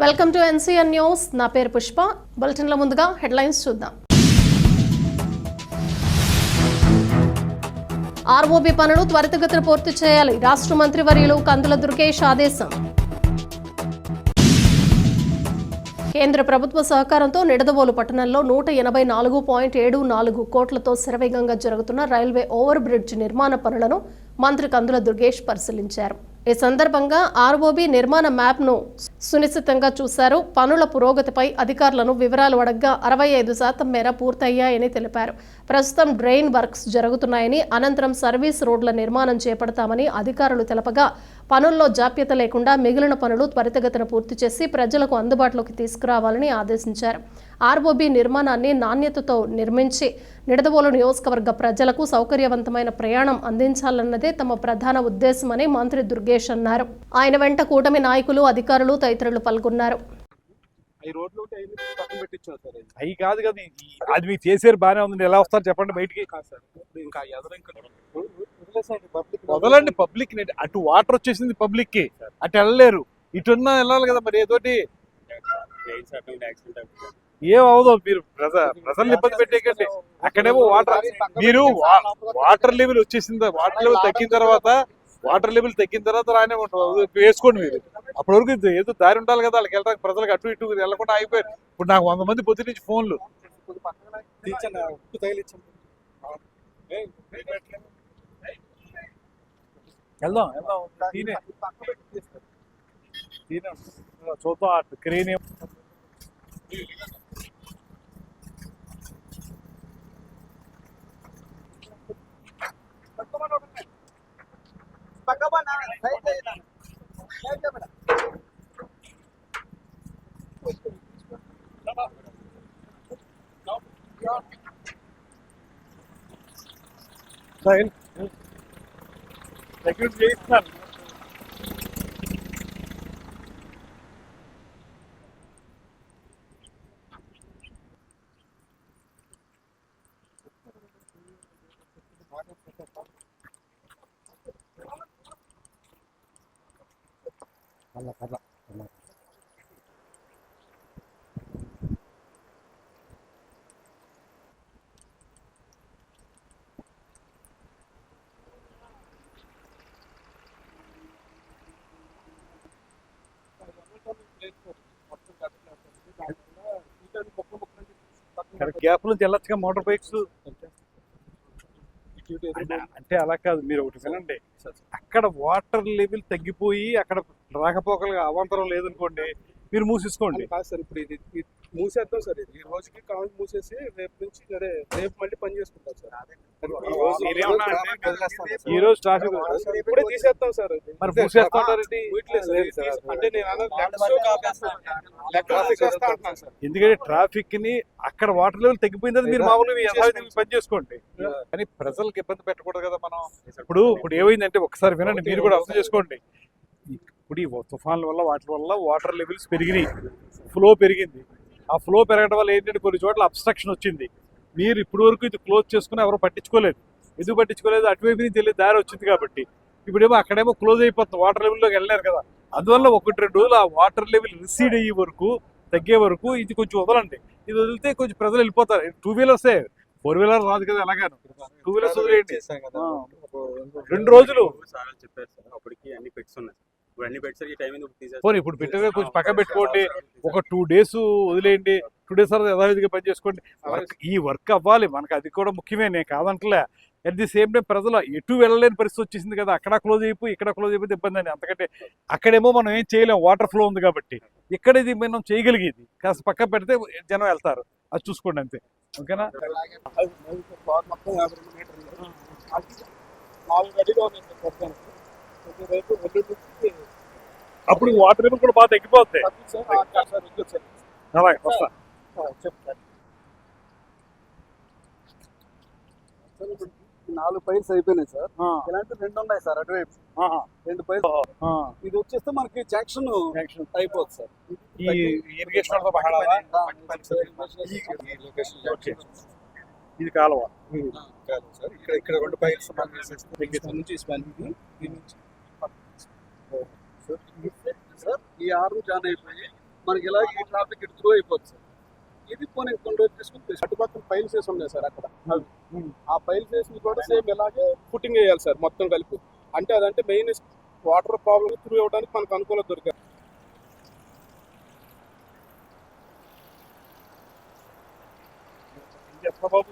Welcome to NCN news. నా పేరు పుష్ప. బులెటిన్ల ముందుగా హెడ్లైన్స్ చూద్దాం. ఆర్ఓబి పనులు త్వరితగతిన పూర్తి చేయాలి. రాష్ట్ర మంత్రివర్యులు కందుల దుర్గేష్ ఆదేశం. కేంద్ర ప్రభుత్వ సహకారంతో నిడదవోలు పట్టణంలో నూట ఎనభై నాలుగు పాయింట్ ఏడు నాలుగు కోట్లతో శరవేగంగా జరుగుతున్న రైల్వే ఓవర్ బ్రిడ్జ్ నిర్మాణ పనులను మంత్రి కందుల దుర్గేష్ పరిశీలించారు. ఈ సందర్భంగా ఆర్ఓబి నిర్మాణ మ్యాప్ను సునిశ్చితంగా చూశారు. పనుల పురోగతిపై అధికారులను వివరాలు అడగ్గా అరవై ఐదు శాతం మేర పూర్తయ్యాయని తెలిపారు. ప్రస్తుతం డ్రైన్ వర్క్స్ జరుగుతున్నాయని అనంతరం సర్వీస్ రోడ్ల నిర్మాణం చేపడతామని అధికారులు తెలపగా పనుల్లో జాప్యత లేకుండా మిగిలిన పనులు త్వరితగతిన పూర్తి చేసి ప్రజలకు అందుబాటులోకి తీసుకురావాలని ఆదేశించారు. ఆర్ఓబి నిర్మాణాన్ని నాణ్యతతో నిర్మించి నిడదవోలు నియోజకవర్గ ప్రజలకు సౌకర్యవంతమైన ప్రయాణం అందించాలన్నదే తమ ప్రధాన ఉద్దేశమని మంత్రి దుర్గేష్ అన్నారు. ఆయన వెంట కూటమి నాయకులు అధికారులు తదితరులు పాల్గొన్నారు. అవి కాదు కదా అది చేసారు బాగానే ఉంది. ఎలా వస్తారు చెప్పండి బయటికి. వదలండి పబ్లిక్ అటు వాటర్ వచ్చేసింది పబ్లిక్కి. అటు వెళ్ళలేరు. ఇటున్నా వెళ్ళాలి కదా మరి ఏదోటి. ఏం అవదో మీరు ప్రజ ప్రజల్ని ఇబ్బంది పెట్టేకండి అక్కడేమో వాటర్ మీరు వాటర్ లెవెల్ వచ్చేసింది. వాటర్ లెవెల్ తగ్గిన తర్వాత వాటర్ లెవెల్ తగ్గిన తర్వాత రానే ఉంటుంది వేసుకోండి మీరు. అప్పటి వరకు ఏదో దారి ఉండాలి కదా. వాళ్ళకి వెళ్ళడానికి ప్రజలకు అటు ఇటు వెళ్ళకుండా అయిపోయారు ఇప్పుడు నాకు వంద మంది పొద్దు నుంచి ఫోన్లు. వెళ్దాం వెళ్దాం తినే తినే చూద్దాం అటు క్రేన్ ఏం- Sekiz geyikler. Kalla kalla. Gap నుంచి వెళ్ళొచ్చుగా మోటార్ బైక్స్? అంటే అలా కాదు మీరు ఒకటి వినండి. అక్కడ వాటర్ లెవెల్ తగ్గిపోయి అక్కడ రాకపోకలుగా అవాంతరం లేదనుకోండి మీరు మూసేసుకోండి. కాదు సార్ ఇప్పుడు ఇది ఇది మూసేద్దాం సార్ ఇది. ఈ రోజుకి కావాలి మూసేసి రేపు నుంచి అదే రేపు మళ్ళీ పని చేసుకుంటాం సార్. అంటే ఈ రోజు ట్రాఫిక్ ఇప్పుడే తీసేద్దాం సార్. అది. మరి మూసేస్తారండి వీటిలేదు సార్. లేదు సార్. అంటే నేను అన్నది అంటున్నాను సార్. ఎందుకంటే ట్రాఫిక్ని అక్కడ వాటర్ లెవెల్ తగ్గిపోయిన తర్వాత మీరు మామూలుగా మీ యథావిధిగా పని చేసుకోండి. కానీ ప్రజలకు ఇబ్బంది పెట్టకూడదు కదా మనం. ఇప్పుడు ఇప్పుడు ఏమైందంటే ఒకసారి వినండి మీరు కూడా అర్థం చేసుకోండి. ఇప్పుడు ఈ తుఫాన్ల వల్ల వాటి వల్ల వాటర్ లెవెల్స్ పెరిగినాయి. ఫ్లో పెరిగింది. ఆ ఫ్లో పెరగడం వల్ల ఏంటంటే కొన్ని చోట్ల అబ్స్ట్రక్షన్ వచ్చింది. మీరు ఇప్పటి వరకు ఇది క్లోజ్ చేసుకుని ఎవరు పట్టించుకోలేదు. ఎందుకు పట్టించుకోలేదు? అటువైపు నుంచి వెళ్ళి దారి వచ్చింది కాబట్టి. ఇప్పుడేమో అక్కడేమో క్లోజ్ అయిపోతుంది. వాటర్ లెవెల్లోకి వెళ్ళారు కదా. అందువల్ల ఒకటి రెండు రోజులు ఆ వాటర్ లెవెల్ రిసీడ్ అయ్యే వరకు తగ్గే వరకు ఇది కొంచెం వదలండి. ఇది వదిలితే కొంచెం ప్రజలు వెళ్ళిపోతారు. టూ వీలర్సే ఫోర్ వీలర్ రాదు కదా ఎలాగాను? టూ వీలర్స్ వదిలేయండి. రెండు రోజులు. సార్ చెప్పారు సార్. అప్పటికి అన్ని పెట్స్ ఉన్నాయి. ఇప్పుడు అన్ని ఈ టైం? పోనీ ఇప్పుడు పెట్టగా కొంచెం పక్క పెట్టుకోండి. ఒక టూ డేస్ వదిలేయండి. టూ డేస్ తర్వాత యథావిధిగా పని చేసుకోండి. వర్క్ ఈ వర్క్ అవ్వాలి. మనకు అది కూడా ముఖ్యమే. నేను కాదంటలే. అట్ ది సేమ్ టైం ప్రజలు ఎటు వెళ్ళలేని పరిస్థితి వచ్చేసింది కదా. అక్కడ క్లోజ్ అయిపోయి ఇక్కడ క్లోజ్ అయిపోతే ఇబ్బంది అని అంతకంటే అక్కడేమో మనం ఏం చేయలేం. వాటర్ ఫ్లో ఉంది కాబట్టి. ఇక్కడ ఇది మనం చేయగలిగేది. కాస్త పక్క పెడితే జనం వెళ్తారు. అది చూసుకోండి అంతే. ఓకేనా. నాలుగు అప్పుడు వాటర్ కూడా బాగా తగ్గిపోతాయి. అలాగే వస్తా. నాలుగు పైల్స్ అయిపోయినాయి సార్. ఇలాంటి రెండు ఉన్నాయి సార్ అటువైపు. రెండు పైల్స్ ఆ. ఇది వచ్చేస్తే మనకి జంక్షన్ అయిపోతుంది సార్. ఈ ఇరిగేషన్. ఇది కాలువ. సార్. ఇక్కడ ఇక్కడ రెండు దీని నుంచి సార్ ఈ- సార్ ఈ ఆరు జాయిన్ అయిపోయి మనకి ఇలా ఈ ట్రాఫిక్ ఇటు త్రూ అయిపోతుంది సార్. ఇది పోనీ కొన్ని రోజులు తీసుకుని అటుపక్కన ఫైల్ చేసి ఉన్నాయి సార్ అక్కడ. ఆ ఫైల్ చేసి కూడా సేమ్ ఇలాగే ఫుటింగ్ వేయాలి సార్ మొత్తం కలిపి. అంటే అదంటే మెయిన్ వాటర్ ప్రాబ్లమ్ త్రూ ఇవ్వడానికి మనకు అనుకూలత దొరికారు బాబు?